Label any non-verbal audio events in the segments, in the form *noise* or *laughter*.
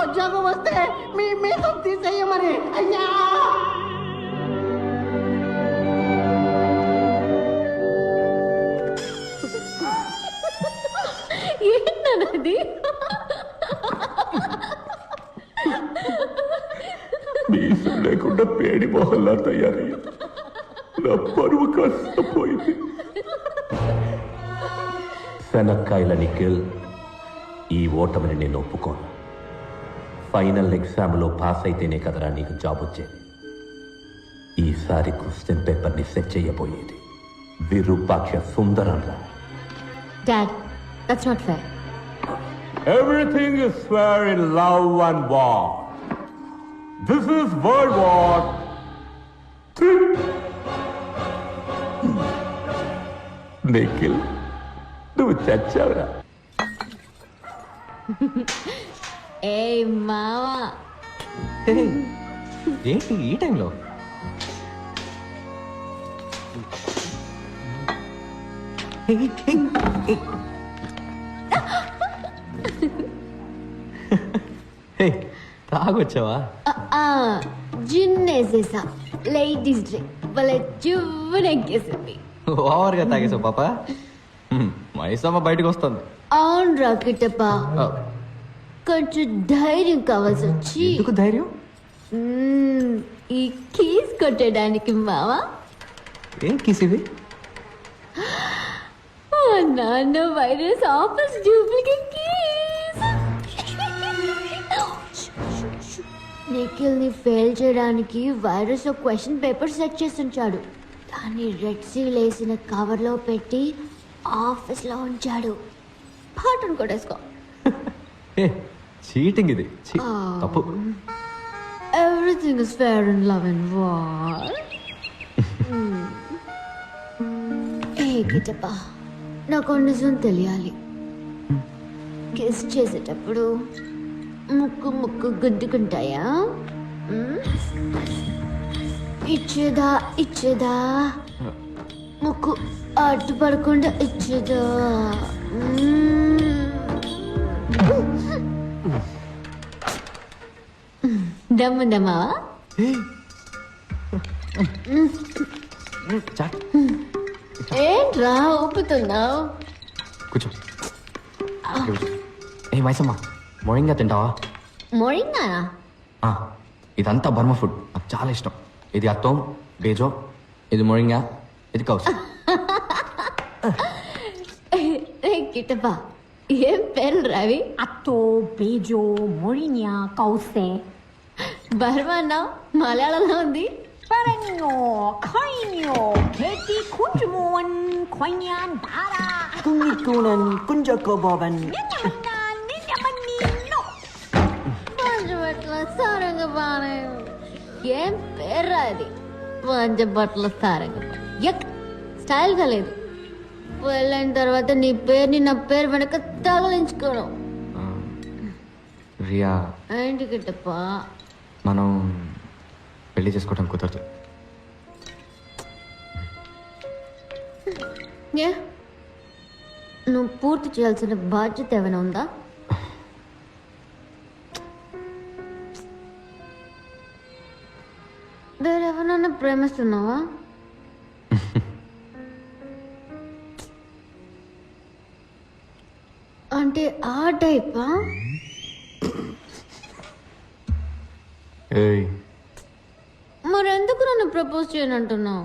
ఉద్యోగం వస్తే మీ మీద తీసేయమని. అయ్యా! ఏంటన్నది? మీసం లేకుండా పేడి మొహల్లా తయారయ్యా నా పరువు కాస్త పోయింది. శనక్కాయల నిఖిల్ ఈ ఓటమిని నేను ఒప్పుకోను. ఫైనల్ ఎగ్జామ్లో పాస్ అయితేనే కదరా నీకు జాబ్ వచ్చేది. ఈసారి క్వశ్చన్ పేపర్ని సెట్ చేయబోయేది. విరూపాక్ష సుందరం రా. Dad that's not fair Everything is fair in love and war. This is World War Three. Nikhil నువ్వు చచ్చావురా. ఏ మావా? ఏంటి ఈ టైంలో? తాగొచ్చావా? జిన్నేసేసా లేడీస్ డే భలే చువ్వనెక్కేసింది ఓవర్గా తాగేసావు పాప. మైసమ్మ బయటకు వస్తుంది అవును రాకెటప్ప కొంచెం ధైర్యం కావాల్సి వచ్చి ఎందుకు ధైర్యం? ఈ కీస్ కొట్టడానికి మావా? ఏం కిస్ ఇది నాన్న వైరస్ ఆఫీస్ డూప్లికేట్ కీస్. నిఖిల్ని ఫెయిల్ చేయడానికి వైరస్ క్వశ్చన్ పేపర్ సెట్ చేసి ఉంచాడు. దాన్ని రెడ్ సీల్ వేసిన కవర్లో పెట్టి ఆఫీస్లో ఉంచాడు. పాటను కొట్టేసుకో చీటింగ్ ఇది. తప్పు. Everything is fair and love and war ఏ గిటప్ప నాకు నిజం తెలియాలి. కిస్ చేసేటప్పుడు ముక్కు ముక్కు గుద్దుకుంటాయా? ఇచ్చేదా ఇచ్చేదా? ముక్కు. అడ్డు పడకుండా ఇచ్చేదా. మ్మ్. దమ్ము దమ్మా చాట్ ఏంట్రా ఊపుతున్నావు? కూర్చో. ఏ మైసమ్మ మొయింగా తింటావా? మొరింగానా ఆ, ఇదంతా బర్మ ఫుడ్ నాకు చాలా ఇష్టం. ఇది అత్తం బేజో ఇది మొరింగా ఇది కౌస్. రే కిట్టప్ప ఏం పేర్లు రావి అత్తో బేజో మొరిన్యా కౌసే బర్మన్నా మలయాళంలో ఉంది పరంగో ఖైన్యో కేటి కుంజుమోన్ ఖైన్యాన్ దారా కుంగికూనన్ కుంజకోబోవన్ నిన్నమన్నా నిన్నమన్నీనో పంచబట్ల సారంగ బానే ఏం పేరు అది పంచబట్ల సారంగ ఎక్ స్టైల్గా లేదు వెళ్ళిన తర్వాత నీ పేరుని నా పేరు వెనక తగిలించుకోను. రియా. ఏంటి కిట్టప్ప? మనం పెళ్ళి చేసుకోవడం కుదరదు. ఏ? నువ్వు పూర్తి చేయాల్సిన బాధ్యత ఏమైనా ఉందా? *sighs* వేరెవరన్నా ప్రేమిస్తున్నావా? ఆ టైపా ఏయ్. మరెందుకు నన్ను ప్రపోజ్ చేయనంటున్నావు?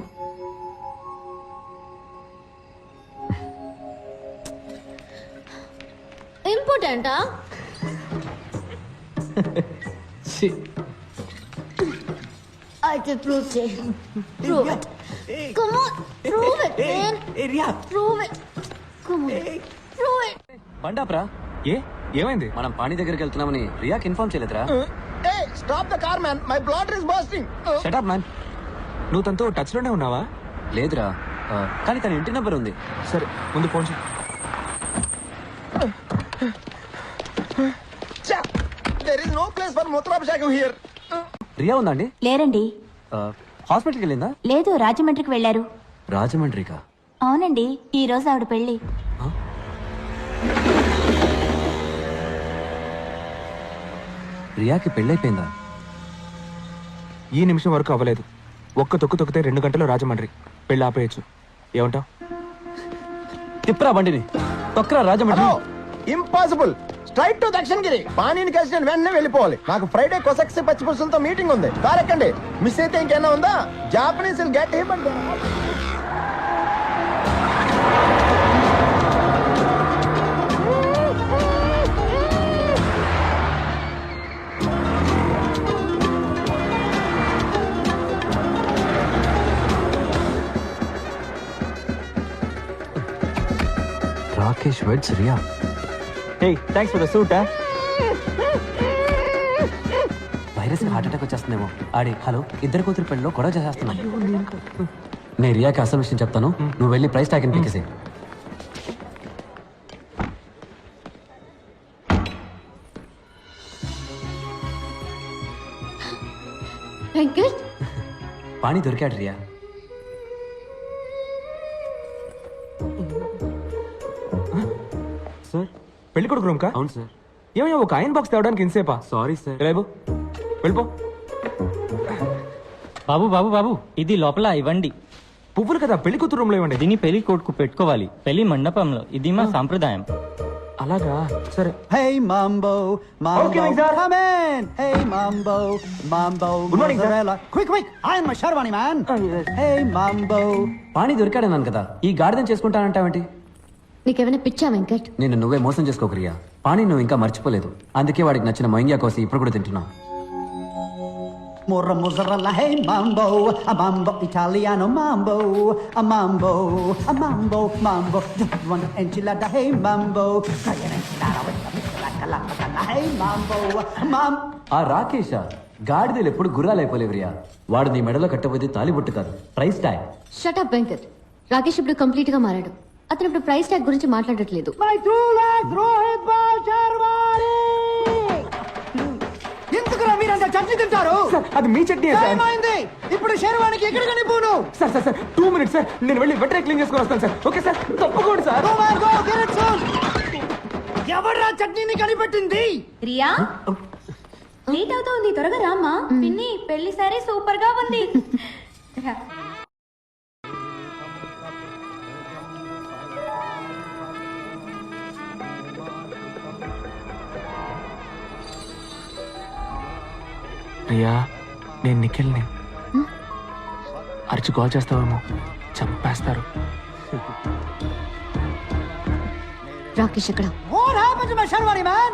ఇంపార్టెంటా? ఛీ, అయితే ప్రూవ్ చేయి. Prove it come on prove it man prove it come on prove it బండాప్రా ఏ? ఏమైంది? మనం పాణి దగ్గరికి వెళ్తున్నామని రియాకి inform చేయలేదురా. Stop the car man my bladder is bursting shut up man నువ్వు తనతో టచ్లోనే ఉన్నావా? లేదురా. ఆ, కానీ తన ఇంటి నెంబర్ ఉంది. సరే ముందు ఫోన్ చేయి there is no place for మూత్రాభిషేకం here Riya ఉందండి లేరండి. హాస్పిటల్కి వెళ్ళిందా? లేదు రాజమండ్రికి వెళ్ళారు. రాజమండ్రికా? అవునండి ఈ రోజు ఆవిడ పెళ్ళి ప్రియాకి పెళ్ళైపోయిందా? ఈ నిమిషం వరకు అవ్వలేదు. ఒక్క తొక్కు తొక్కితే రెండు గంటలు రాజమండ్రి. పెళ్ళి ఆపేయచ్చు. ఏమంటావ్? తిప్పరా బండిని. తొక్కరా Rajahmundry. Impossible. Straight to Dakshinagiri. పానీని కలిసి నేను వెంటనే వెళ్ళిపోవాలి. నాకు ఫ్రైడే కొసక్సి పచ్చి పులుసులతో మీటింగ్ ఉంది. కారెక్కండి. మిస్ అయితే ఇంకేనా ఉందా? Japanese get him Rakesh weds Riya. Hey thanks for the suit virus heart attack వచ్చేస్తుందేమో. ఆడి హలో ఇద్దరు కూతురు పెళ్ళిలో గొడవ చేసేస్తున్నా. నేను రియాకి అసలు విషయం చెప్తాను. నువ్వు వెళ్ళి ప్రైస్ ట్యాగ్ పిక్కేసే వెంకట్? *laughs* పాణి దొరికాడు రియా. పెళ్ళి కొడుకు రూమ్ కా అవును సార్. ఏమయ్యా ఒక ఐరన్ బాక్స్ తేవడానికి ఇంతసేపా? Sorry sir. రేపు? వెళ్ళిపో. బాబు బాబు బాబు ఇది లోపల ఇవ్వండి పువ్వులు కదా పెళ్ళి కూతురు రూమ్లో ఇవ్వండి. దీన్ని పెళ్ళి కొడుకు పెట్టుకోవాలి. పెళ్ళి మండపంలో ఇది మా సాంప్రదాయం. అలాగా? సరే. Hey Mambo, Mambo, Okay, sir. come in. Hey Mambo, Mambo, Good morning, sir. quick, I am a Sharwani man. Hey Mambo. పాణి దొరికాడన్నాను కదా ఈ గాడిదని చేసుకుంటానంటావేంటి? నీకేమైనా పిచ్చా వెంకట్ నేను నువ్వే మోసం చేసుకోకు రియా పాణి నువ్వు ఇంకా మర్చిపోలేదు అందుకే వాడికి నచ్చిన మొయింగ్యా కోసి ఇప్పుడు కూడా తింటున్నావు Morra mozzarella, hey Mambo, a Mambo Italiano Mambo, a Mambo, a Mambo, Mambo. Just one enchilada, hey Mambo. Try an enchilada with a mix like a lacatana, hey Mambo, Mam. ఆ రాకేష గాడిదలు ఎప్పుడు గుర్రాలు అయిపోలేవు రియా వాడు నీ మెడలో కట్టబోతే తాలిబొట్టు కాదు price tag shut up Venkat Rakesh ఇప్పుడు కంప్లీట్గా మారాడు అతను ఇప్పుడు ప్రైస్ ట్యాగ్ గురించి మాట్లాడట్లేదు. ఎందుకురా మీరంతా చట్నీ తింటారు? సార్ అది మీ చట్నీ సార్. ఏమైంది ఇప్పుడు శర్వానికి ఎక్కడికని పోను sir sir sir two minutes sir. నేను వెళ్ళి వెంటనే క్లీన్ చేసుకొని వస్తాను సార్. ఓకే సార్ తప్పకుండా చట్నీని కనిపెట్టింది? రియా? లేట్ అవుతోంది త్వరగా రామ్మా. పిన్ని పెళ్ళి సరే సూపర్గా ఉంది. *laughs* ప్రియా నేను నిఖిల్ని. అరిచి కాల్ చేస్తావేమో చంపేస్తారు. Rakesh happened to my Sharwani man?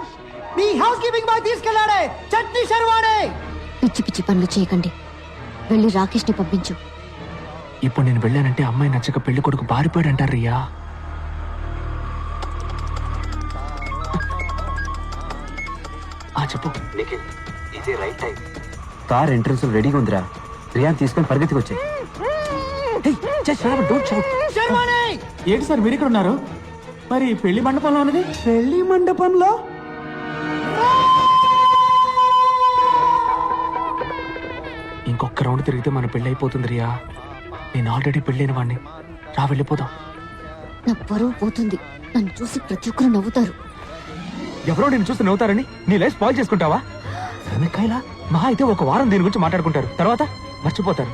మీ హౌస్ కీపింగ్ బాయ్ తీసుకెళ్ళాడే! చట్నీ శర్వాడే పిచ్చి పిచ్చి పనులు చేయకండి. వెళ్ళి రాకేష్ని పంపించు. ఇప్పుడు నేను వెళ్ళానంటే అమ్మాయి నచ్చక పెళ్ళి కొడుకు బారిపోయాడు అంటారు రియా. ఆ చెప్పు. ఇదే రైట్ టైం కార్ ఎంట్రన్స్ రెడీగా ఉందిరా. రియాన్ తీసుకొని పరిగెత్తుకు వచ్చాయి ఏంటి సార్ మీరు ఇక్కడ ఉన్నారు? మరి పెళ్ళి మండపంలో ఉన్నది? పెళ్ళి మండపంలో? ఇంకొక రౌండ్ తిరిగితే మన పెళ్ళి అయిపోతుంది రియా. నేను ఆల్రెడీ పెళ్ళైన వాడిని రా వెళ్ళిపోదాం. నా పరువు పోతుంది. నన్ను చూసి ప్రతి ఒక్కరు నవ్వుతారు. ఎవరో నేను చూసి నవ్వుతారని నీ లైఫ్ స్పాయిల్ చేసుకుంటావా? వెనకాయలా మహా అయితే ఒక వారం దీని గురించి మాట్లాడుకుంటారు. తర్వాత మర్చిపోతారు.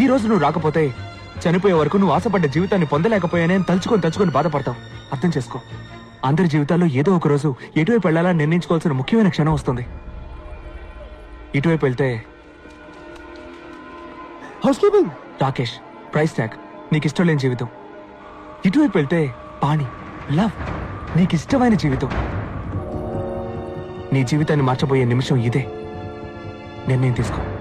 ఈ రోజు నువ్వు రాకపోతే చనిపోయే వరకు నువ్వు ఆశపడ్డ జీవితాన్ని పొందలేకపోయానే తలుచుకొని తలుచుకొని బాధపడతావు. అర్థం చేసుకో. అందరి జీవితాల్లో ఏదో ఒక రోజు ఎటువైపు వెళ్ళాలని నిర్ణయించుకోవాల్సిన ముఖ్యమైన క్షణం వస్తుంది. ఇటువైపు వెళ్తే రాకేష్ ప్రైస్ ట్యాగ్ నీకు ఇష్టం లేని జీవితం. ఇటువైపు వెళ్తే పాణి. లవ్. నీకు ఇష్టమైన జీవితం. నీ జీవితాన్ని మార్చబోయే నిమిషం ఇదే. నిర్ణయం తీసుకో.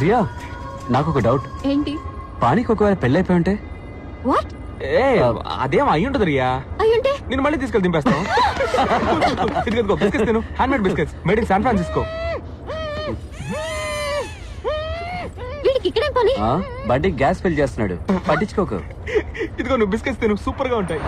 రియా నాకు ఒక డౌట్. ఏంటి? పానీకి ఒకవేళ పెళ్ళైపోయి ఉంటే? వాట్? ఏ అదేం అయ్యుంటది రియా. అయ్యుంటే నేను మళ్ళీ తీసుకెళ్ళి దింపేస్తాను ఇదిగో బిస్కెట్స్ తిను. Hand made biscuits made in San Francisco వీడికి ఇక్కడే పని? ఆ, బండి గ్యాస్ ఫిల్ చేస్తున్నాడు. పట్టించుకోకు. *laughs* ఇదిగో నువ్వు బిస్కెట్స్ తిను. సూపర్గా ఉంటాయి.